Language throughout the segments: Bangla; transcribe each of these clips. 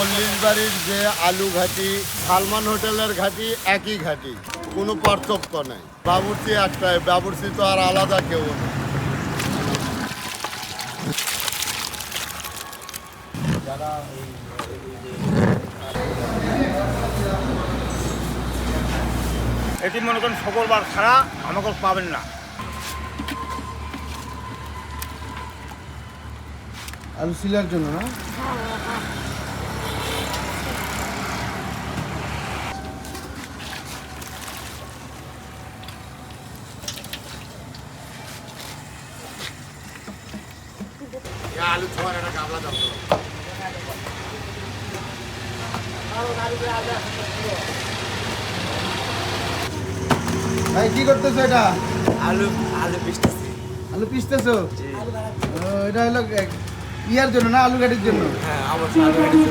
মল্লিশ বাড়ির যে আলু ঘাটি সালমান হোটেলের ঘাটি একই ঘাটি। কোনো পার্থক্য নেই। বাবুর্চি একটাই বাবুর্চি তো আর আলাদা কেউ না এটি মনে করেন শুক্রবার ছাড়া আমাকে পাবেন না। আলু সিলার জন্য না? আলু ছোয়ার একটা গামলা দাম ভাই কি করতেছো এটা? আলু আলু পিসতেছি। আলু পিসতেছো? এটা হলো ইয়ার জন্য না আলু গাড়ির জন্য? হ্যাঁ আলু কেটেছি।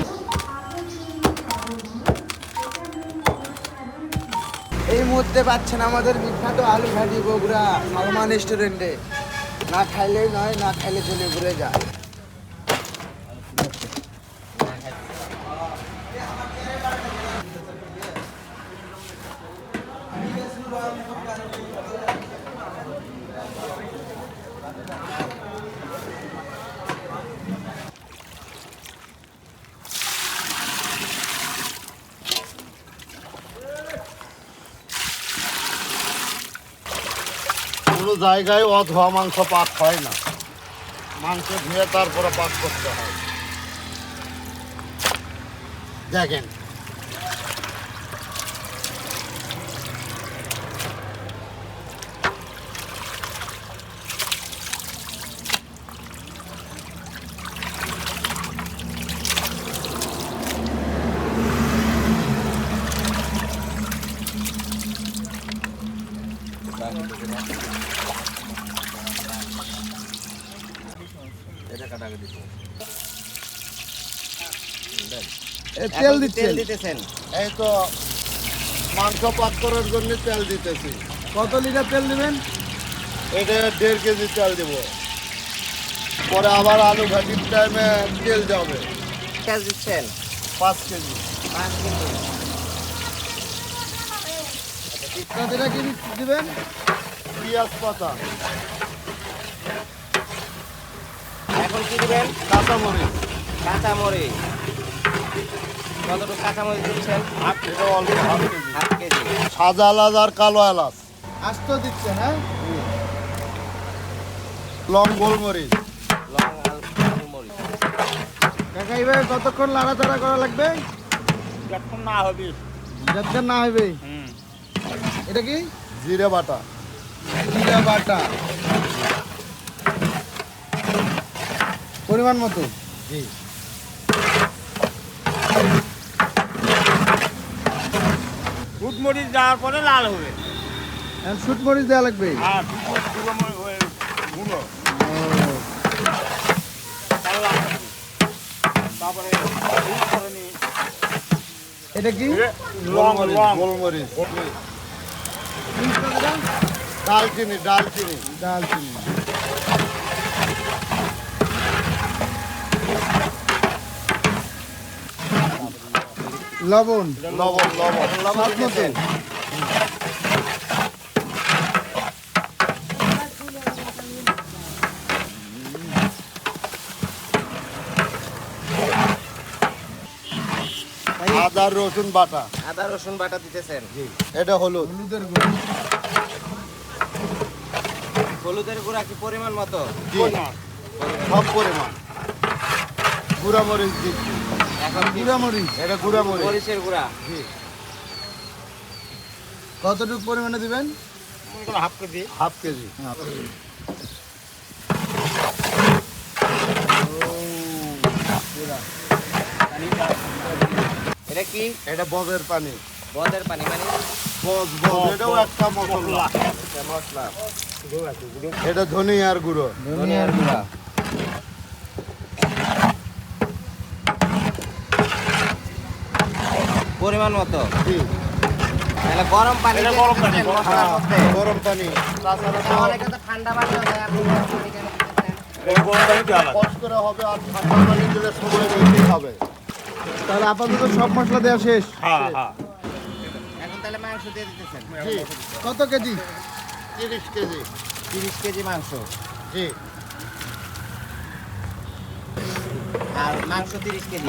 এই মুহূর্তে পাচ্ছেন আমাদের বিখ্যাত আলু ঘাটি বগুড়া সালমান রেস্টুরেন্টে না খাইলেই নয় না খাইলে চলে ঘুরে যায়। কোনো জায়গায় অধোয়া মাংস পাক হয় না। মাংস ধুয়ে তারপরে পাক করতে হয়। দেখেন তেল তেল দিতেছেন? এই তো মাংস পাক করার জন্য তেল দিতেছি। কত লিটার তেল দিবেন? এটা দেড় কেজি তেল দেব। পরে আবার আলু ঘাটির টাইমে তেল যাবে। তেল দিচ্ছেন? পাঁচ কেজি। পাঁচ কেজি। কি দিবেন? পেঁয়াজ পাতা। এখন কি দিবেন। কাঁচামরিচ। কাঁচামরিচ। কতটুকু কাঁচামরিচ দিচ্ছেন? অল্প হাফ কেজি হাফ কেজি। সাদা এলাচ আর কালো এলাচ। আস্ত দিচ্ছেন হ্যাঁ? লং গোলমরিচ। লং আলু মরিচ কাকা এইভাবে কতক্ষণ লাড়াচাড়া করা লাগবে? যখন না হবে। যতক্ষণ না হইবে? হুম। এটা কি? জিরে বাটা। জিরা বাটা। পরিমাণ মতো। জি। দুধ মরিচ দেওয়ার পরে লাল হবে। শুট মরিচ দেওয়া লাগবে? লাল তারপরে। এটা কি? গোলমরিচ গোলমরিচ। ডালচিনি। ডালচিনি। লবণ। লবণ লবণ। স্বাদ আদা রসুন বাটা। আদা রসুন বাটা দিতেছেন? এটা হলুদ। হলুদের গুঁড়ো। হলুদের গুঁড়া কি পরিমাণ মতো? জি। সব পরিমাণ। গুঁড়া মরিচ দিচ্ছি। এখন গুঁড়া মরিচ। এটা গুঁড়া মরিচ। মরিচের গুঁড়া। জি। কতটুকু পরিমাণে দিবেন? Half KG. Half KG. এটা কি? এটা বজের পানি। বদের পানি মানে? বজ বজ এটাও একটা মশলা। মশলা। এটা ধনিয়ার গুঁড়ো। ধনিয়ার গুঁড়া। পরিমাণ মতো। তাহলে গরম পানি গরম পানি, গরম মশলার হ্যাঁ। গরম পানি। তো অনেকে তো ঠান্ডা পানি গরম পানি হবে আর ঠান্ডা পানি দিলে সময় বেশি হবে। তাহলে আপাতত সব মশলা দেওয়া শেষ। হ্যাঁ হ্যাঁ। এখন তাহলে মাংস দিয়ে দিতেছেন। কত কেজি? তিরিশ কেজি। তিরিশ কেজি মাংস। জি। আর মাংস তিরিশ কেজি।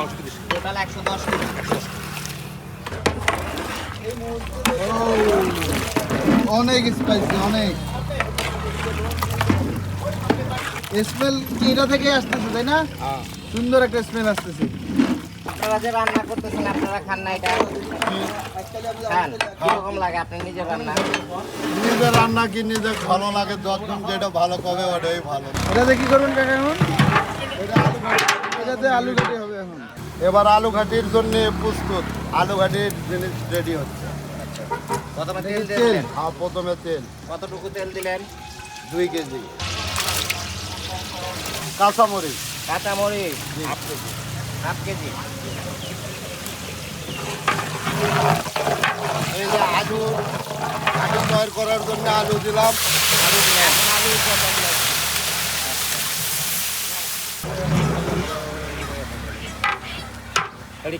টোটাল একশো দশ কেজি। অনেক স্পাইসি অনেক। স্মেল কি এটা থেকে আসতেছে তাই না? সুন্দর একটা স্মেল আসতেছে। আপনারা যে রান্না করতেছেন আপনারা খান না এটা? খান। কীরকম লাগে আপনার নিজের রান্না? নিজের রান্না কি নিজের ভালো লাগে যেটা ভালো কবে ওটাই ভালো। এটাতে কি করবেন কাকা এখন? এটাতে আলু হবে এখন। এবার আলু ঘাটির জন্য প্রস্তুত। আলু ঘাটির জিনিস রেডি হচ্ছে। প্রথমে তেল তেল। দিলেন। প্রথমে তেল। কতটুকু তেল দিলেন? দুই কেজি। কাঁচামরিচ। কাঁচামরিচ? Half KG. এই যে আলু আলু তৈরি করার জন্য আলু দিলাম। আলু দিলাম আলু দিলেন?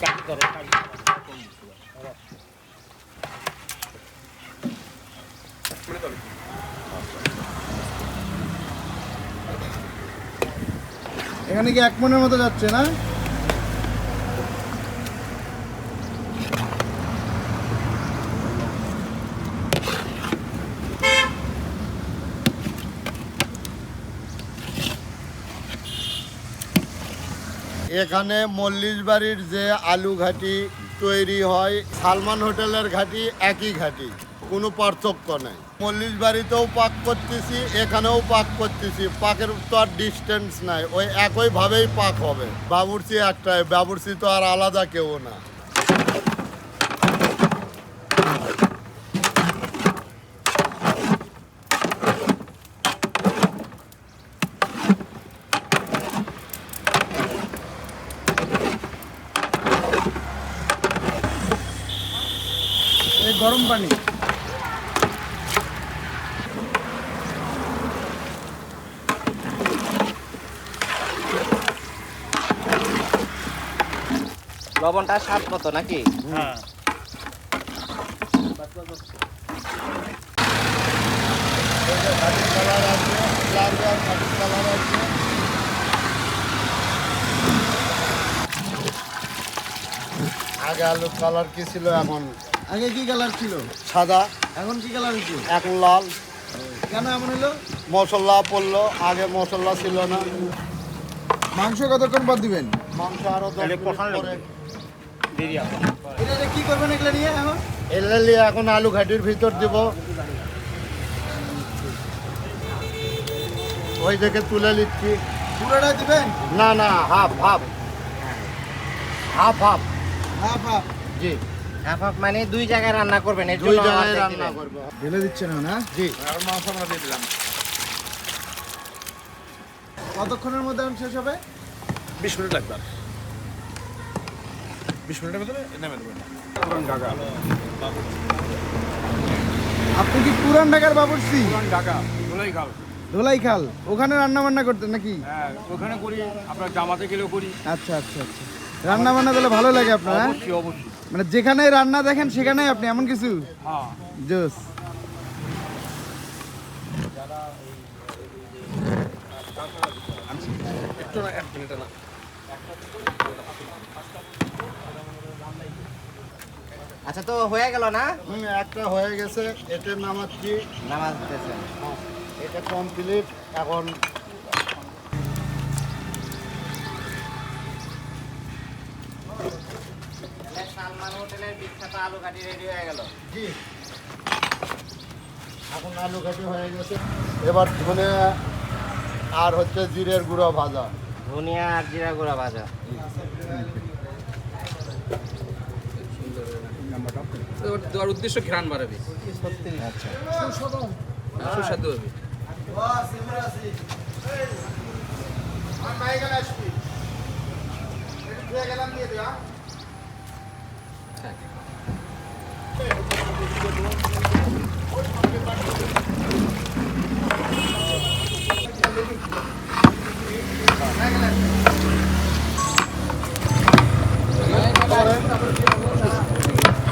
কাটি করো এখানে কি এক মনের মতো যাচ্ছে না? এখানে মল্লিশ বাড়ির যে আলু ঘাটি তৈরি হয়, সালমান হোটেলের ঘাটি একই ঘাটি। কোনো পার্থক্য নেই। মল্লিশ বাড়িতেও পাক করতেছি, এখানেও পাক করতেছি। পাকের তো আর ডিস্টেন্স নাই, ওই একইভাবেই পাক হবে। বাবুর্চি একটাই, বাবুর্চি তো আর আলাদা কেউ না। গরম পানি। লবণটা স্বাদ মতো নাকি? হ্যাঁ। কালার আছে লাল লাল ঘাটির কালার আছে আগে আলুর কালার কি ছিল এখন? আগে কি কালার ছিল? সাদা। এখন কি কালার হচ্ছে এখন লাল। কেন এমন হলো? মশলা পড়ল আগে মশলা ছিল না। মাংস কতক্ষণ পর দিবেন? মাংস আরও এটা কি করবেন এগুলো নিয়ে এখন? এলে নিয়ে এখন আলু ঘাটির ভিতর দিব। ওই থেকে তুলে নিচ্ছি। পুরোটা দিবেন? না না half half. Half half. Half half. জি। হাফ হাফ মানে দুই জায়গায় রান্না করবেন এর দুই জায়গায় রান্না দিবেন। ঢেলে দিচ্ছেন এখন হ্যাঁ? জি। কতক্ষণের মধ্যে এখন শেষ হবে? বিশ মিনিট লাগবে। বিশ মিনিটের ভিতরে নেমে দেবেন পুরান ঢাকা। আপনি কি পুরান ঢাকার বাবুর্চি? পুরান ঢাকা ধুলাই খাল ধোলাই খাল ওখানে রান্না বান্না করতেন নাকি? হ্যাঁ ওখানে করি আপনার জামাতে গেলেও করি। আচ্ছা আচ্ছা আচ্ছা। রান্না বান্না তাহলে ভালো লাগে আপনার হ্যাঁ? অবশ্যই অবশ্যই। মানে যেখানে রান্না দেখেন সেখানে আপনি এমন কিছু? হ্যাঁ। জোস। একটু না এক মিনিট না। আচ্ছা তো হয়ে গেল না? হুম, একটা হয়ে গেছে এটার নামাচ্ছি নামাজ দিতেছেন এটা কমপ্লিট এখন তাহলে সালমান হোটেলের বিখ্যাত আলু কাটি রেডি হয়ে গেল। জি। এখন আলু হয়ে গেছে। এবার ধনে আর হচ্ছে জিরের গুঁড়ো ভাজা। ধনিয়া আর জিরা গুঁড়া ভাজা। দেওয়ার উদ্দেশ্য ঘ্রাণ বাড়াবে। আচ্ছা। সুস্বাদু হবে। হ্যাঁ।